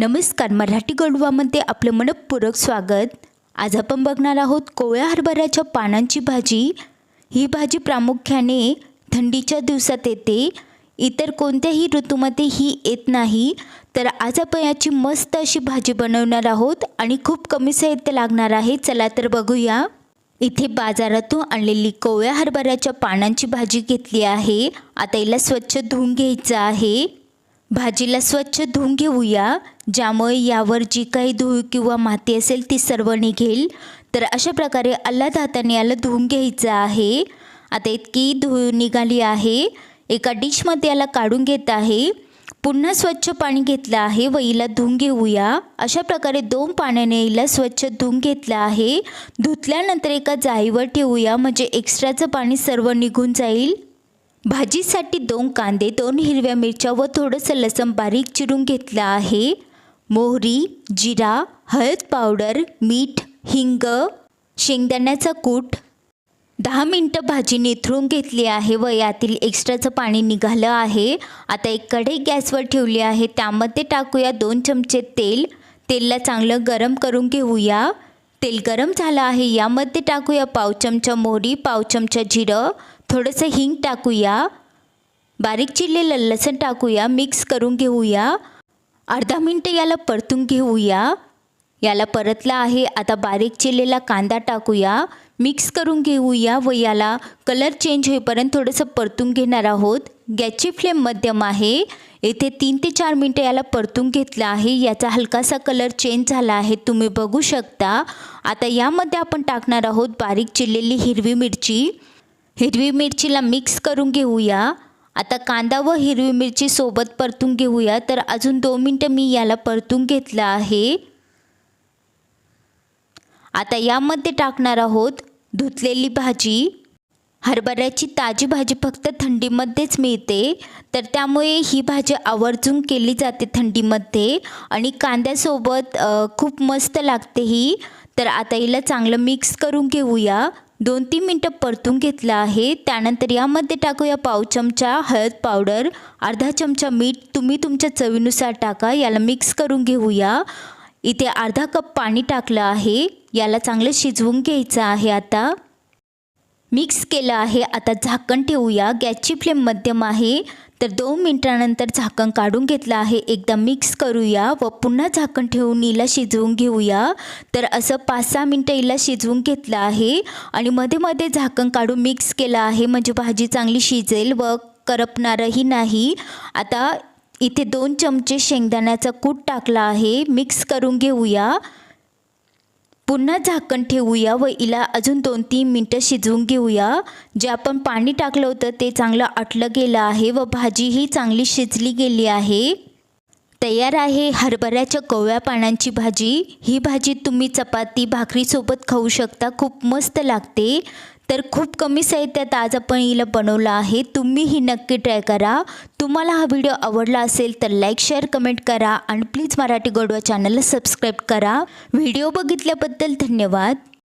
नमस्कार मराठी गडवामध्ये आपलं मनपूरक स्वागत. आज आपण बघणार आहोत कोवळ्या हरभऱ्याच्या पानांची भाजी. ही भाजी प्रामुख्याने थंडीच्या दिवसात येते. इतर कोणत्याही ऋतूमध्ये ही येत नाही. तर आज आपण याची मस्त अशी भाजी बनवणार आहोत आणि खूप कमी साहित्य लागणार आहे. चला तर बघूया. इथे बाजारातून आणलेली कोवळ्या हरभऱ्याच्या पानांची भाजी घेतली आहे. आता हिला स्वच्छ धुवून घ्यायचं आहे. भाजीला स्वच्छ धुवून घेऊया. ज्यामुळे यावर जी काही धूळ किंवा माती असेल ती सर्व निघेल. तर अशा प्रकारे अल्लाद हाताने याला धुवून घ्यायचं आहे. आता इतकी धूळ निघाली आहे. एका डिशमध्ये याला काढून घेत आहे. पुन्हा स्वच्छ पाणी घेतलं आहे व हिला धुवून घेऊया. अशा प्रकारे दोन पाण्याने हिला स्वच्छ धुवून घेतलं आहे. धुतल्यानंतर एका जाळीवर ठेवूया. म्हणजे एक्स्ट्राचं पाणी सर्व निघून जाईल. भाजीसाठी दोन कांदे दोन हिरव्या मिरच्या व थोडंसं लसण बारीक चिरून घेतलं आहे. मोहरी जिरा हळद पावडर मीठ हिंग शेंगदाण्याचा कूट. दहा मिनटं भाजी निथळून घेतली आहे व यातील एक्स्ट्राचं पाणी निघालं आहे. आता एक कढई गॅसवर ठेवली आहे. त्यामध्ये टाकूया दोन चमचे तेल. तेलला चांगलं गरम करून घेऊया. तेल गरम झालं आहे. यामध्ये टाकूया पाव चमचा मोहरी पाव चमचा जिरं थोडंसं हिंग टाकूया. बारीक चिरलेलं लसण टाकूया. मिक्स करून घेऊया. अर्धा मिनटं याला परतून घेऊया. याला परतला आहे. आता बारीक चिरलेला कांदा टाकूया. मिक्स करून घेऊया व याला कलर चेंज होईपर्यंत थोडंसं परतून घेणार आहोत. गॅसची फ्लेम मध्यम आहे. येथे तीन ते चार मिनटं याला परतून घेतलं आहे. याचा हलकासा कलर चेंज झाला आहे. तुम्ही बघू शकता. आता यामध्ये आपण टाकणार आहोत बारीक चिरलेली हिरवी मिरची. हिरवी मिरचीला मिक्स करून घेऊया. आता कांदा व हिरवी मिरची सोबत परतून घेऊया. तर अजून दोन मिनटं मी याला परतून घेतलं आहे. आता यामध्ये टाकणार आहोत धुतलेली भाजी. हरभऱ्याची ताजी भाजी फक्त थंडीमध्येच मिळते. तर त्यामुळे ही भाजी आवर्जून केली जाते थंडीमध्ये. आणि कांद्यासोबत खूप मस्त लागते ही. तर आता हिला चांगलं मिक्स करून घेऊया. दोन तीन मिनटं परतून घेतलं आहे. त्यानंतर यामध्ये टाकूया पाव चमचा हळद पावडर अर्धा चमचा मीठ तुम्ही तुमच्या चवीनुसार टाका. याला मिक्स करून घेऊया. इथे अर्धा कप पाणी टाकलं आहे. याला चांगलं शिजवून घ्यायचं आहे आता. मिक्स केलं आहे. आता झाकण ठेवूया. गॅसची फ्लेम मध्यम आहे. तर दोन मिनटानंतर झाकण काढून घेतलं आहे. एकदा मिक्स करूया व पुन्हा झाकण ठेवून हिला शिजवून घेऊया. तर असं पाच सहा मिनटं हिला शिजवून घेतलं आहे आणि मध्ये मध्ये झाकण काढून मिक्स केलं आहे. म्हणजे भाजी चांगली शिजेल व करपणारही नाही. आता इथे दोन चमचे शेंगदाण्याचा कूट टाकला आहे. मिक्स करून घेऊया. पुन्हा झाकण ठेवूया व हिला अजून दोन तीन मिनटं शिजवून घेऊया. जे आपण पाणी टाकलं होतं ते चांगलं आटलं गेलं आहे व भाजीही चांगली शिजली गेली आहे. तयार आहे हरभऱ्याच्या कोवळ्या पानांची भाजी. ही भाजी तुम्ही चपाती भाकरीसोबत खाऊ शकता. खूप मस्त लागते. तर खूप कमी साहित्यात आज आपण हिला बनवलं आहे. तुम्हीही नक्की ट्राय करा. तुम्हाला हा व्हिडिओ आवडला असेल तर लाईक शेअर कमेंट करा. आणि प्लीज मराठी गोडवा चॅनलला सबस्क्राईब करा. व्हिडिओ बघितल्याबद्दल धन्यवाद.